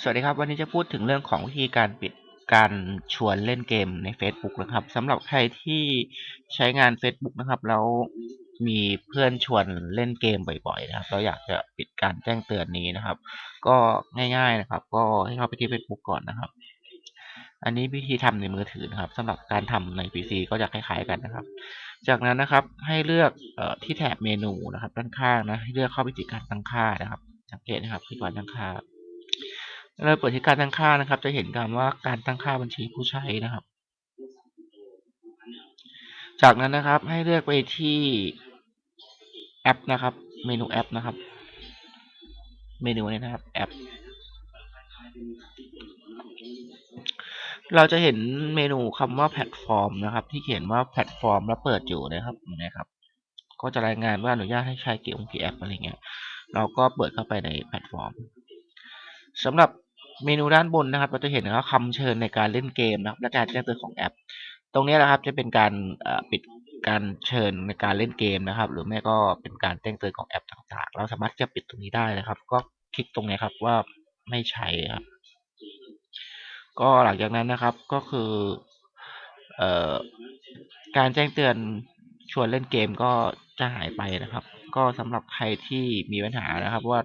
สวัสดีครับ วันนี้จะพูดถึงเรื่องของวิธีการปิดการชวนเล่นเกมใน Facebook นะครับสำหรับใครที่ใช้งาน Facebook นะครับ แล้วมีเพื่อนชวนเล่นเกมบ่อยๆนะครับ เราอยากจะปิดการแจ้งเตือนนี้นะครับ ก็ง่าย ๆนะครับ ก็ให้เข้าไปที่ Facebook ก่อนนะครับ อันนี้วิธีทำในมือถือนะครับสำหรับการทำใน PC ก็จะคล้ายๆกันนะครับ จากนั้นนะครับให้เลือกออที่แถบเมนูนะครับ ด้านข้างนะให้เลือกเข้าไปที่การตั้งค่านะครับสังเกตนะครับที่การตั้งค่า เราเปิดที่การตั้งค่านะครับ จะเห็นคำว่าการตั้งค่าบัญชีผู้ใช้นะครับ จากนั้นนะครับให้เลือกไปที่แอปนะครับ เมนูแอปนะครับ เมนูนี้นะครับแอป เราจะเห็นเมนูคำว่าแพลตฟอร์มนะครับ ที่เขียนว่าแพลตฟอร์มแล้วเปิดอยู่นะครับนะครับ ก็จะรายงานว่าอนุญาตให้ใช้เกี่ยวกับแอปอะไรเงี้ย เราก็เปิดเข้าไปในแพลตฟอร์มสำหรับ เมนูด้านบนนะครับ เราจะเห็นนะครับคำเชิญในการเล่นเกมนะครับและการแจ้งเตือนของแอป ตรงนี้นะครับจะเป็นการปิดการเชิญในการเล่นเกมนะครับ หรือไม่ก็เป็นการแจ้งเตือนของแอปต่างๆ เราสามารถจะปิดตรงนี้ได้นะครับ ก็คลิกตรงนี้ครับว่าไม่ใช้ครับ ก็หลังจากนั้นนะครับก็คือเอ่อการแจ้งเตือนชวนเล่นเกมก็จะหายไปนะครับ ก็สำหรับใครที่มีปัญหานะครับว่า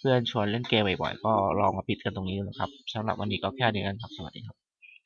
เพื่อนชวนเล่นเกมบ่อยๆก็ลองมาปิดกันตรงนี้ดูนะครับสำหรับวันนี้ก็แค่นี้กันครับสวัสดีครับ